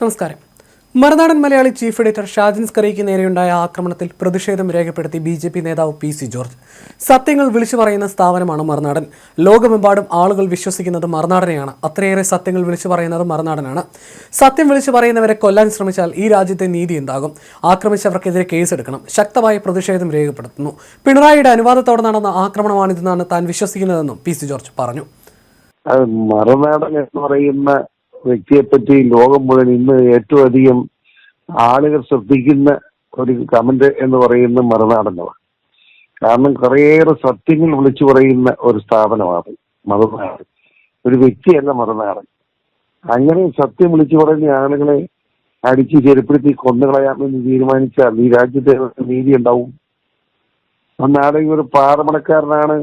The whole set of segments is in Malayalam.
നമസ്കാരം. മറുനാടൻ മലയാളി ചീഫ് എഡിറ്റർ ഷാജിൻ സ്കറിക്ക് നേരെയുണ്ടായ ആക്രമണത്തിൽ പ്രതിഷേധം രേഖപ്പെടുത്തി ബി ജെ പി നേതാവ് പി സി ജോർജ്. സത്യങ്ങൾ വിളിച്ചു പറയുന്ന സ്ഥാപനമാണ് മറുനാടൻ. ലോകമെമ്പാടും ആളുകൾ വിശ്വസിക്കുന്നത് മറുനാടനെയാണ്. അത്രയേറെ സത്യങ്ങൾ വിളിച്ചു പറയുന്നത് മറുനാടനാണ്. സത്യം വിളിച്ചു പറയുന്നവരെ കൊല്ലാൻ ശ്രമിച്ചാൽ ഈ രാജ്യത്തെ നീതി എന്താകും? ആക്രമിച്ചവർക്കെതിരെ കേസെടുക്കണം. ശക്തമായ പ്രതിഷേധം രേഖപ്പെടുത്തുന്നു. പിണറായിയുടെ അനുവാദത്തോടെ നടന്ന ആക്രമണമാണിതെന്നാണ് താൻ വിശ്വസിക്കുന്നതെന്നും പി സി ജോർജ് പറഞ്ഞു. മറുനാടൻ എന്ന് പറയുന്ന വ്യക്തിയെപ്പറ്റി ലോകം മുഴുവൻ ഇന്ന് ഏറ്റവും അധികം ആളുകൾ ശ്രദ്ധിക്കുന്ന ഒരു കമന്റ് എന്ന് പറയുന്ന മറുനാടനമാണ്. കാരണം കുറേയേറെ സത്യങ്ങൾ വിളിച്ചു പറയുന്ന ഒരു സ്ഥാപനമാണ് മറുനാടൻ. ഒരു വ്യക്തിയല്ല മറുനാടൻ. അങ്ങനെ സത്യം വിളിച്ചു പറയുന്ന ആളുകളെ അടിച്ച് ചെരുപ്പെടുത്തി കൊന്നുകളയാമെന്ന് തീരുമാനിച്ചാൽ ഈ രാജ്യത്തെ നീതി ഉണ്ടാവും? അന്നാണെങ്കിൽ ഒരു പാറമടക്കാരനാണ്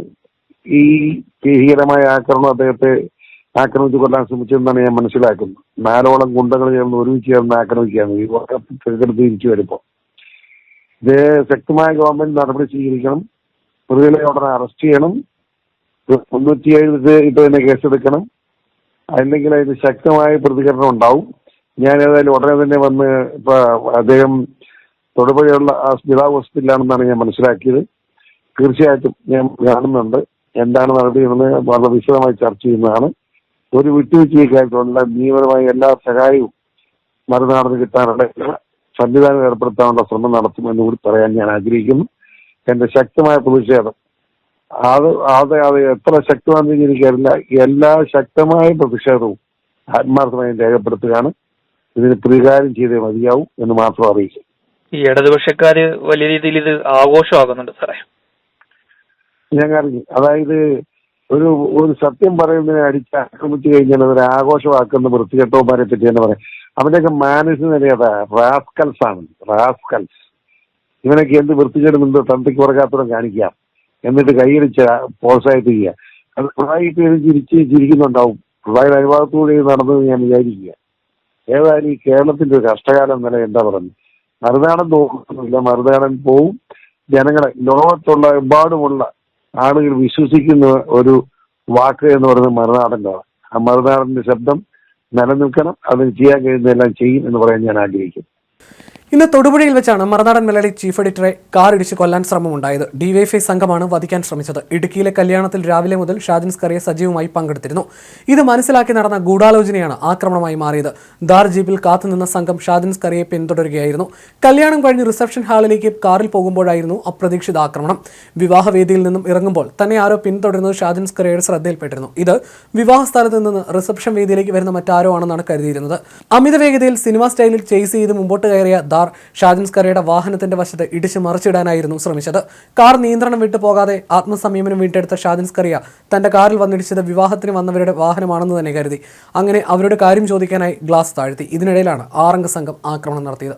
ഈ ഭീകരമായ ആക്രമണം അദ്ദേഹത്തെ ആക്രമിച്ചു കൊല്ലാൻ ശ്രമിച്ചെന്നാണ് ഞാൻ മനസ്സിലാക്കുന്നത്. നാലോളം ഗുണ്ടകൾ ചേർന്ന് ഒരുമിച്ച് ചേർന്ന് ആക്രമിക്കുകയാണ്. ഈ തിരഞ്ഞെടുപ്പ് തിരിച്ചു വരുമ്പോൾ. ഇത് ശക്തമായ ഗവൺമെന്റ് നടപടി സ്വീകരിക്കണം. പ്രതികളെ ഉടനെ അറസ്റ്റ് ചെയ്യണം. മുന്നൂറ്റിയേഴ് ഇപ്പൊ തന്നെ കേസെടുക്കണം. അല്ലെങ്കിൽ അതിന് ശക്തമായ പ്രതികരണം ഉണ്ടാവും. ഞാൻ ഏതായാലും ഉടനെ തന്നെ വന്ന് ഇപ്പൊ അദ്ദേഹം തൊടുപുഴയുള്ള സ്മിത ഹോസ്പിറ്റലിലാണെന്നാണ് ഞാൻ മനസ്സിലാക്കിയത്. തീർച്ചയായിട്ടും ഞാൻ കാണുന്നുണ്ട്. എന്താണ് നടപടി എന്ന് വളരെ വിശദമായി ചർച്ച ചെയ്യുന്നതാണ്. ഒരു വിട്ടുവീഴ്ചയ്ക്കായിട്ടുള്ള നിയമപരമായ എല്ലാ സഹായവും മറുനാടന് കിട്ടാനുള്ള സംവിധാനം ഏർപ്പെടുത്താനുള്ള ശ്രമം നടത്തുമെന്ന് കൂടി പറയാൻ ഞാൻ ആഗ്രഹിക്കുന്നു. എന്റെ ശക്തമായ പ്രതിഷേധം. അത് അത് അത് എത്ര ശക്തമാണെന്ന് എനിക്കറിയില്ല. എല്ലാ ശക്തമായ പ്രതിഷേധവും ആത്മാർത്ഥമായി രേഖപ്പെടുത്തുകയാണ്. ഇതിന് പ്രതികാരം ചെയ്തേ മതിയാവും എന്ന് മാത്രം അറിയിക്കും ഈ ഇടതുപക്ഷക്കാര് വലിയ രീതിയിൽ ഇത് ആഘോഷമാകുന്നുണ്ട് സാറേ. ഞാൻ അറിഞ്ഞു അതായത് ഒരു ഒരു സത്യം പറയുന്നതിനെ അടിച്ച് ആക്രമിച്ചു കഴിഞ്ഞാൽ അതൊരു ആഘോഷമാക്കുന്ന വൃത്തികെട്ടവന്മാരെ പറ്റി തന്നെ പറയാം. അവന്റെയൊക്കെ മാനസിക നിലയതാ റാസ്കൽസ് ആണ്. റാസ്കൽസ് ഇവനൊക്കെ എന്ത് വൃത്തികേടുന്നുണ്ട് തന്തയ്ക്ക് പുറകാത്തൂടെ കാണിക്കാം എന്നിട്ട് കൈയടിച്ച് പ്രോത്സാഹിപ്പിക്കുക. അത് പിണറായി പേര് ചിരിച്ച് ചിരിക്കുന്നുണ്ടാവും. പിണറായിയുടെ അനുഭവത്തോടെ നടന്നത് ഞാൻ വിചാരിക്കുക. ഏതായാലും ഈ കേരളത്തിന്റെ ഒരു കഷ്ടകാലം നില എന്താ പറയുന്നത്? മറുനാടൻ നോക്കുന്നില്ല മറുനാടൻ പോവും. ജനങ്ങളെ ലോകത്തുള്ള എമ്പാടുമുള്ള ആളുകൾ വിശ്വസിക്കുന്ന ഒരു വാക്ക് എന്ന് പറയുന്നത് മറുനാടന്റെ ആ മറുനാടന്റെ ശബ്ദം നിലനിൽക്കണം അതിന് ചെയ്യാൻ കഴിയുന്നതെല്ലാം ചെയ്യും എന്ന് പറയാൻ ഞാൻ ആഗ്രഹിക്കുന്നു. ഇന്ന് തൊടുപുഴയിൽ വെച്ചാണ് മറുനാടൻ മലയാളി ചീഫ് എഡിറ്ററെ കാർ ഇടിച്ച് കൊല്ലാൻ ശ്രമമുണ്ടായത്. ഡിവൈഎഫ്ഐ സംഘമാണ് വധിക്കാൻ ശ്രമിച്ചത്. ഇടുക്കിയിലെ കല്യാണത്തിൽ രാവിലെ മുതൽ ഷാജിൻ സ്കറിയ സജീവമായി പങ്കെടുത്തിരുന്നു. ഇത് മനസ്സിലാക്കി നടന്ന ഗൂഢാലോചനയാണ് ആക്രമണമായി മാറിയത്. ദാർ ജീപ്പിൽ കാത്തുനിന്ന സംഘം ഷാജിൻ സ്കറിയെ പിന്തുടരുകയായിരുന്നു. കല്യാണം കഴിഞ്ഞ് റിസപ്ഷൻ ഹാളിലേക്ക് കാറിൽ പോകുമ്പോഴായിരുന്നു അപ്രതീക്ഷിത ആക്രമണം. വിവാഹവേദിയിൽ നിന്നും ഇറങ്ങുമ്പോൾ തന്നെ ആരോ പിന്തുടരുന്നത് ഷാജിൻ സ്കറിയയുടെ ശ്രദ്ധയിൽപ്പെട്ടിരുന്നു. ഇത് വിവാഹ സ്ഥലത്ത് നിന്ന് റിസപ്ഷൻ വേദിയിലേക്ക് വരുന്ന മറ്റാരോ ആണെന്നാണ് കരുതിയിരുന്നത്. അമിത വേഗതയിൽ സിനിമ സ്റ്റൈലിൽ ചേസ് ചെയ്ത് മുമ്പോട്ട് കയറിയ ദാർ ഷാജിൻ സ്കറിയുടെ വാഹനത്തിന്റെ വശത്ത് ഇടിച്ചു മറിച്ചിടാനായിരുന്നു ശ്രമിച്ചത്. കാർ നിയന്ത്രണം വിട്ടു പോകാതെ ആത്മസംയമനം വീണ്ടെടുത്ത ഷാജിൻസ് സ്കറിയ തന്റെ കാറിൽ വന്നിടിച്ചത് വിവാഹത്തിന് വന്നവരുടെ വാഹനമാണെന്ന് തന്നെ കരുതി. അങ്ങനെ അവരുടെ കാര്യം ചോദിക്കാനായി ഗ്ലാസ് താഴ്ത്തി. ഇതിനിടയിലാണ് ആറംഗ സംഘം ആക്രമണം നടത്തിയത്.